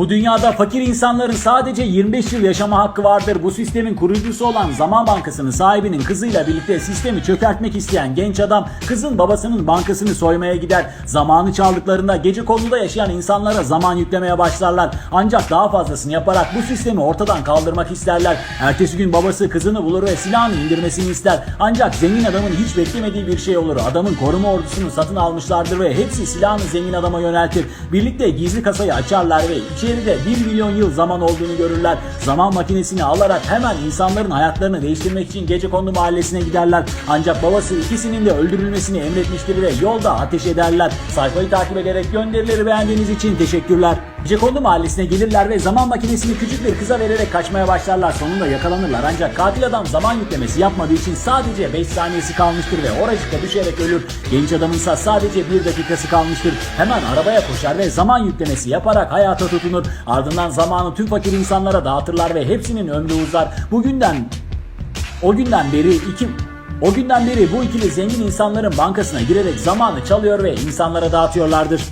Bu dünyada fakir insanların sadece 25 yıl yaşama hakkı vardır. Bu sistemin kurucusu olan Zaman Bankası'nın sahibinin kızıyla birlikte sistemi çökertmek isteyen genç adam kızın babasının bankasını soymaya gider. Zamanı çaldıklarında gece konuda yaşayan insanlara zaman yüklemeye başlarlar. Ancak daha fazlasını yaparak bu sistemi ortadan kaldırmak isterler. Ertesi gün babası kızını bulur ve silahını indirmesini ister. Ancak zengin adamın hiç beklemediği bir şey olur. Adamın koruma ordusunu satın almışlardır ve hepsi silahını zengin adama yöneltir. Birlikte gizli kasayı açarlar ve içeride 1 milyon yıl zaman olduğunu görürler. Zaman makinesini alarak hemen insanların hayatlarını değiştirmek için gece kondu mahallesine giderler. Ancak babası ikisinin de öldürülmesini emretmiştir ve yolda ateş ederler. Sayfayı takip ederek gönderileri beğendiğiniz için teşekkürler. Gecekondu mahallesine gelirler ve zaman makinesini küçük bir kıza vererek kaçmaya başlarlar. Sonunda yakalanırlar ancak katil adam zaman yüklemesi yapmadığı için sadece 5 saniyesi kalmıştır ve oracıkta düşerek ölür. Genç adamınsa sadece 1 dakikası kalmıştır. Hemen arabaya koşar ve zaman yüklemesi yaparak hayata tutunur. Ardından zamanı tüm fakir insanlara dağıtırlar ve hepsinin ömrü uzar. Bugünden o günden beri iki o günden beri bu ikili zengin insanların bankasına girerek zamanı çalıyor ve insanlara dağıtıyorlardır.